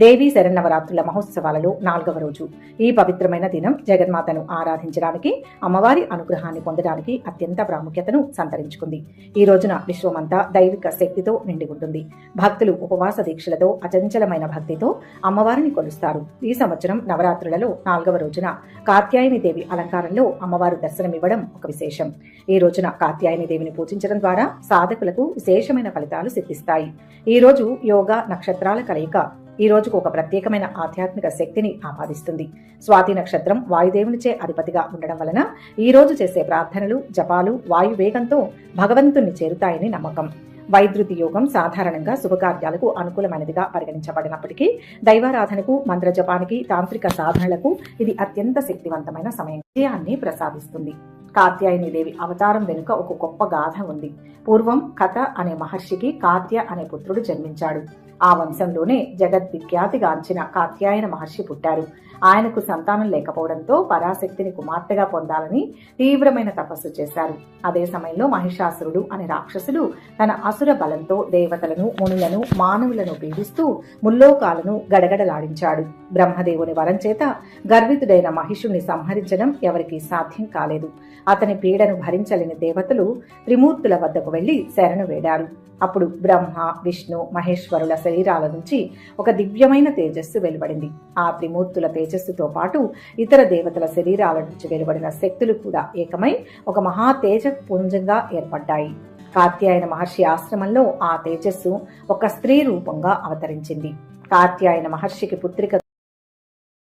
దేవీ శరన్నవరాత్రుల మహోత్సవాలలో నాలుగవ రోజు. ఈ పవిత్రమైన దినం జగన్మాతను ఆరాధించడానికి అమ్మవారి అనుగ్రహాన్ని పొందడానికి అత్యంత ప్రాముఖ్యతను సంతరించుకుంది. ఈ రోజున విశ్వమంతా దైవిక శక్తితో నిండి ఉంటుంది. భక్తులు ఉపవాస దీక్షలతో అచంచలమైన భక్తితో అమ్మవారిని కొలుస్తారు. ఈ సంవత్సరం నవరాత్రులలో నాలుగవ రోజున కాత్యాయని దేవి అలంకారంలో అమ్మవారు దర్శనమివ్వడం ఒక విశేషం. ఈ రోజున కాత్యాయని దేవిని పూజించడం ద్వారా సాధకులకు విశేషమైన ఫలితాలు సిద్ధిస్తాయి. ఈ రోజు యోగా నక్షత్రాల కలయిక ఈ రోజుకు ఒక ప్రత్యేకమైన ఆధ్యాత్మిక శక్తిని ఆపాదిస్తుంది. స్వాతి నక్షత్రం వాయుదేవునిచే అధిపతిగా ఉండడం వలన ఈ రోజు చేసే ప్రార్థనలు జపాలు వాయువేగంతో భగవంతుణ్ణి చేరుతాయని నమ్మకం. వైద్యుతి యోగం సాధారణంగా శుభకార్యాలకు అనుకూలమైనదిగా పరిగణించబడినప్పటికీ దైవారాధనకు మంత్రజపానికి తాంత్రిక సాధనలకు ఇది అత్యంత శక్తివంతమైన సమయం. విజయాన్ని ప్రసాదిస్తుంది. కాత్యాయనిదేవి. అవతారం వెనుక ఒక గొప్ప గాథ ఉంది. పూర్వం కథ అనే మహర్షికి కాత్య అనే పుత్రుడు జన్మించాడు. ఆ వంశంలోనే జగద్విఖ్యాతిగాంచిన కాత్యాయన మహర్షి పుట్టారు. ఆయనకు సంతానం లేకపోవడంతో పరాశక్తిని కుమార్తెగా పొందాలని తీవ్రమైన తపస్సు చేశారు. అదే సమయంలో మహిషాసురుడు అనే రాక్షసుడు తన అసుర బలంతో దేవతలను మునులను మానవులను పీడిస్తూ ముల్లోకాలను గడగడలాడించాడు. బ్రహ్మదేవుని వరం చేత గర్వితుడైన మహిషుణ్ణి సంహరించడం ఎవరికీ సాధ్యం కాలేదు. అతని పీడను భరించలేని దేవతలు త్రిమూర్తుల వద్దకు వెళ్ళి శరణు వేడారు. అప్పుడు బ్రహ్మ విష్ణు మహేశ్వరుల శరీరాల నుంచి ఒక దివ్యమైన తేజస్సు వెలువడింది. ఆ త్రిమూర్తుల తేజస్సుతో పాటు ఇతర దేవతల శరీరాల నుంచి వెలువడిన శక్తులు కూడా ఏకమై ఒక మహా తేజ పుంజంగా ఏర్పడ్డాయి. కాత్యాయన మహర్షి ఆశ్రమంలో ఆ తేజస్సు ఒక స్త్రీ రూపంగా అవతరించింది. కాత్యాయన మహర్షికి పుత్రిక